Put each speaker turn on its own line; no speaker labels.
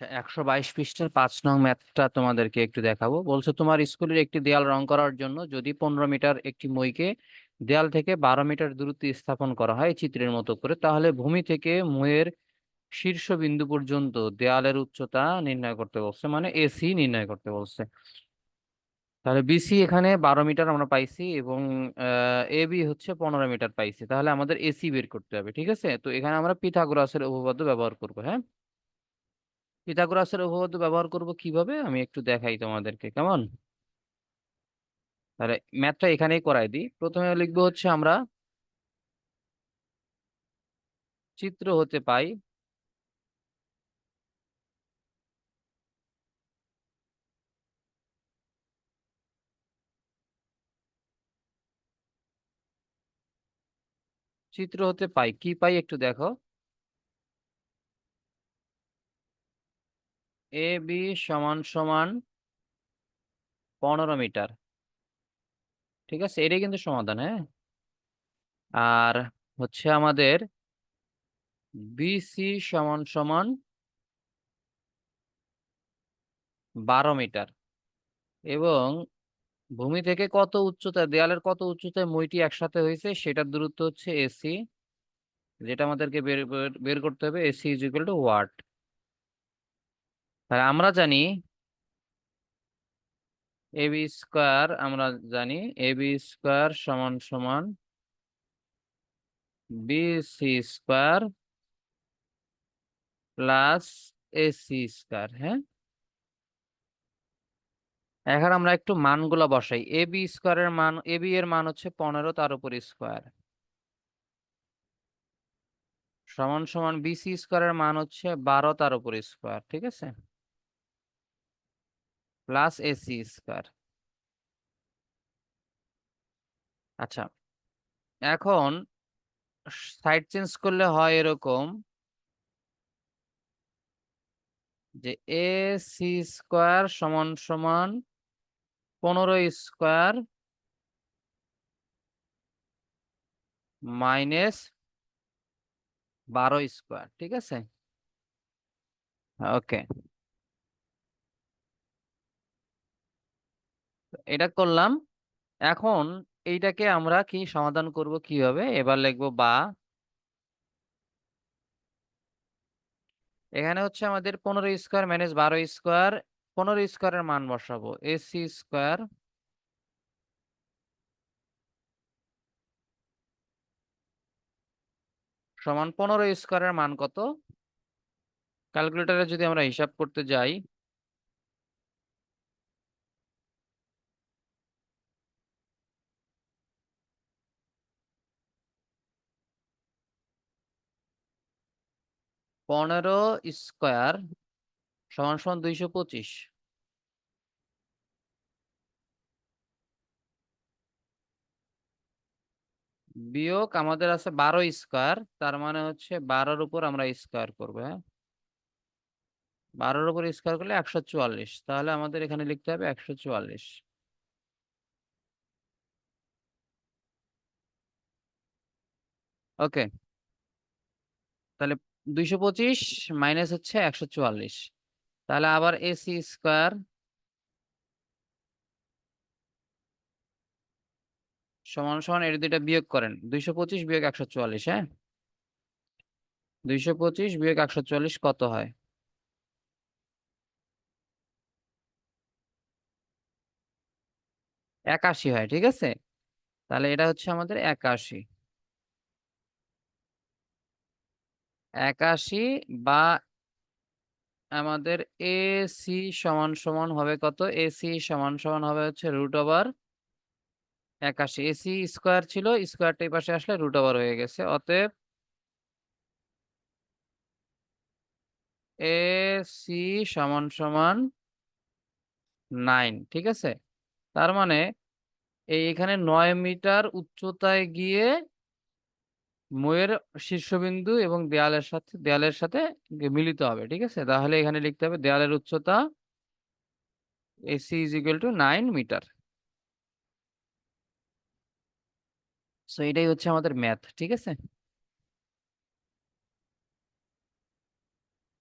আচ্ছা, একশো বাইশ পৃষ্ঠার পাঁচ নং ম্যাথটা তোমাদেরকে একটু দেখাবো। বলছে তোমার স্কুলের একটি দেয়াল রং করার জন্য যদি পনেরো মিটার একটি মইকে দেয়াল থেকে বারো মিটার দূরত্বে স্থাপন করা হয় চিত্রের মতো করে তাহলে ভূমি থেকে মইয়ের শীর্ষ বিন্দু পর্যন্ত দেয়ালের উচ্চতা নির্ণয় করতে বলছে। মানে এসি নির্ণয় করতে বলছে। তাহলে বিসি এখানে বারো মিটার আমরা পাইছি এবং এ বি হচ্ছে পনেরো মিটার পাইছি। তাহলে আমাদের এসি বের করতে হবে ঠিক আছে? তো এখানে আমরা পিথাগোরাসের উপপাদ্য ব্যবহার করব হ্যাঁ? পিথাগোরাসের উপপাদ্য ব্যবহার করব কীভাবে? আমি একটু দেখাই তোমাদেরকে, কেমন? তাহলে ম্যাথটা এখানেই করাই দিই। প্রথমে লিখব হচ্ছে আমরা চিত্র হতে পাই চিত্র হতে পাই। কি পাই একটু দেখো। এ বি সমান সমান পনেরো মিটার। ঠিক আছে? এটাই কিন্তু সমাধান হ্যাঁ? আর হচ্ছে আমাদের বিসি সমান সমান বারো মিটার। এবং ভূমি থেকে কত উচ্চতায় দেয়ালের কত উচ্চতায় মইটি একসাথে হয়েছে, সেটার দূরত্ব হচ্ছে এসি যেটা আমাদেরকে বের, বের- করতে হবে AC is equal to what তাহলে আমরা জানি এ বি স্কোয়ার আমরা জানি এ বি স্কোয়ার সমান সমান B C square plus AC square হ্যাঁ? এখন আমরা একটু মানগুলো বসাই। এ বি স্কোয়ারের মান এ বি এর মান হচ্ছে পনেরো, তার উপর স্কোয়ার সমান সমান বিসি স্কোয়ারের মান হচ্ছে বারো, তার উপর স্কোয়ার ঠিক আছে? প্লাস এসি স্কোয়ার আচ্ছা এখন সাইড চেঞ্জ করলে হয় এরকম যে এ সি স্কোয়ার সমান সমান পনেরো স্কোয়ার মাইনাস বারো স্কোয়ার ঠিক আছে? ওকে এটা করলাম। এখন এইটাকে আমরা কি সমাধান করব কীভাবে? এবার লিখব বা। এখানে হচ্ছে আমাদের পনেরো স্কোয়ার মাইনাস বারো স্কোয়ার পনেরো স্কোয়ারের মান বসাবো। এসি স্কোয়ার সমান পনেরো স্কোয়ারের মান কত? ক্যালকুলেটরে যদি আমরা হিসাব করতে যাই পনেরো স্কোয়ার সমান সমান দুইশো পঁচিশ। বিয়োগ আমাদের আছে বারো স্কোয়ার, তার মানে হচ্ছে বারোর উপর আমরা স্কোয়ার করব হ্যাঁ? বারোর উপর স্কোয়ার করলে একশো চুয়াল্লিশ, তাহলে আমাদের এখানে লিখতে হবে একশো চুয়াল্লিশ। ওকে, তাহলে দুইশো পঁচিশ মাইনাস হচ্ছে একশো চুয়াল্লিশ। তাহলে আবার এসি স্কোয়ার সমান সমান এর দুইটা বিয়োগ করেন। দুইশো পঁচিশ বিয়োগ একশো চুয়াল্লিশ হ্যাঁ? দুইশো পঁচিশ বিয়োগ একশো চুয়াল্লিশ কত হয়? একাশি হয়, ঠিক আছে? তাহলে এটা হচ্ছে আমাদের একাশি। একাশি বা আমাদের এ সি সমান সমান হবে কত? এসি সমান সমান হবে হচ্ছে রুট ওভার একাশি। এসি স্কোয়ার ছিল স্কোয়ারটা এই পাশে আসলে রুট ওভার হয়ে গেছে। অতএব এ সি সমান সমান নাইন ঠিক আছে? তার মানে এই এখানে নয় মিটার উচ্চতায় গিয়ে ময়ের শীর্ষবিন্দু এবং দেয়ালের সাথে দেয়ালের সাথে মিলিত হবে, ঠিক আছে? তাহলে এখানে লিখতে হবে দেয়ালের উচ্চতা AC is equal to nine metre so এটাই হচ্ছে আমাদের ম্যাথ ঠিক আছে?